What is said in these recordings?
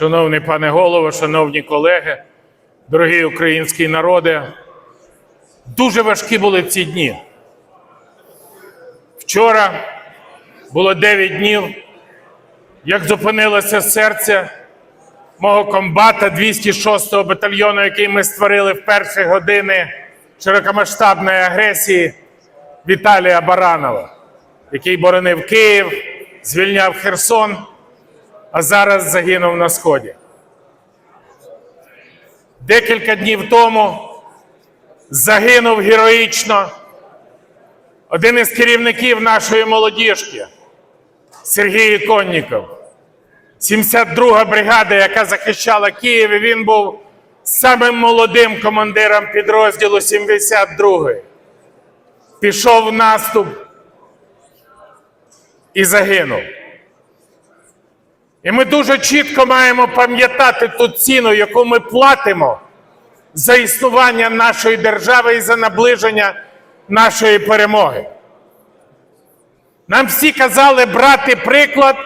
Шановний пане голово, шановні колеги, дорогі українські народи, дуже важкі були ці дні. Вчора було 9 днів, як зупинилося серце мого комбата 206-го батальйону, який ми створили в перші години широкомасштабної агресії Віталія Баранова, який боронив Київ, звільняв Херсон, а зараз загинув на сході. Декілька днів тому загинув героїчно один із керівників нашої молодіжки Сергій Іконніков. 72-га бригада, яка захищала Київ, він був самим молодим командиром підрозділу 72-ї. Пішов в наступ і загинув. І ми дуже чітко маємо пам'ятати ту ціну, яку ми платимо за існування нашої держави і за наближення нашої перемоги. Нам всі казали брати приклад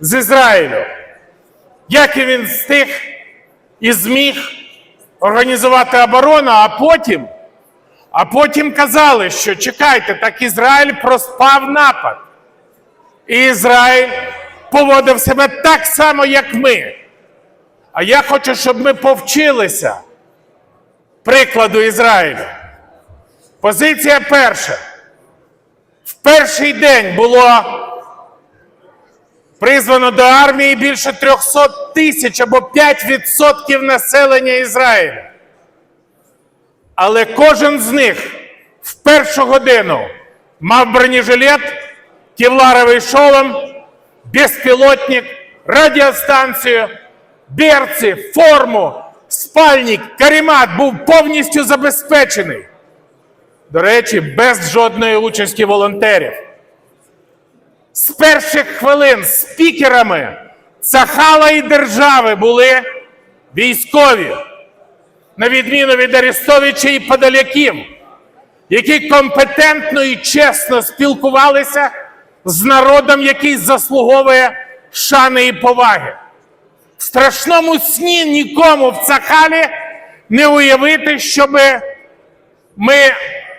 з Ізраїлю. Як і він встиг і зміг організувати оборону, а потім, а потім казали, що чекайте, так Ізраїль проспав напад. І Ізраїль поводив себе так само, як ми. А я хочу, щоб ми повчилися прикладу Ізраїлю. Позиція перша. В перший день було призвано до армії більше 300 тисяч або 5% населення Ізраїля. Але кожен з них в першу годину мав бронежилет, кевларовий шолом, безпілотник, радіостанцію, берці, форму, спальник, каремат був повністю забезпечений. До речі, без жодної участі волонтерів. З перших хвилин спікерами Цахала і держави були військові, на відміну від Арестовича і Подоляків, які компетентно і чесно спілкувалися з народом, який заслуговує шани і поваги. В страшному сні нікому в Цахалі не уявити, щоб ми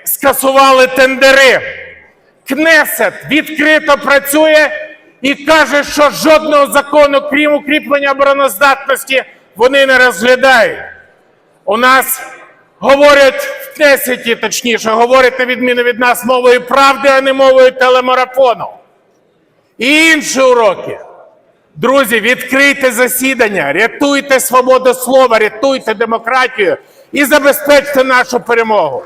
скасували тендери. Кнесет відкрито працює і каже, що жодного закону, крім укріплення обороноздатності, вони не розглядають. У нас говорять в Кнесеті, точніше, говорять на відміну від нас мовою правди, а не мовою телемарафону. І інші уроки. Друзі, відкрийте засідання, рятуйте свободу слова, рятуйте демократію і забезпечте нашу перемогу.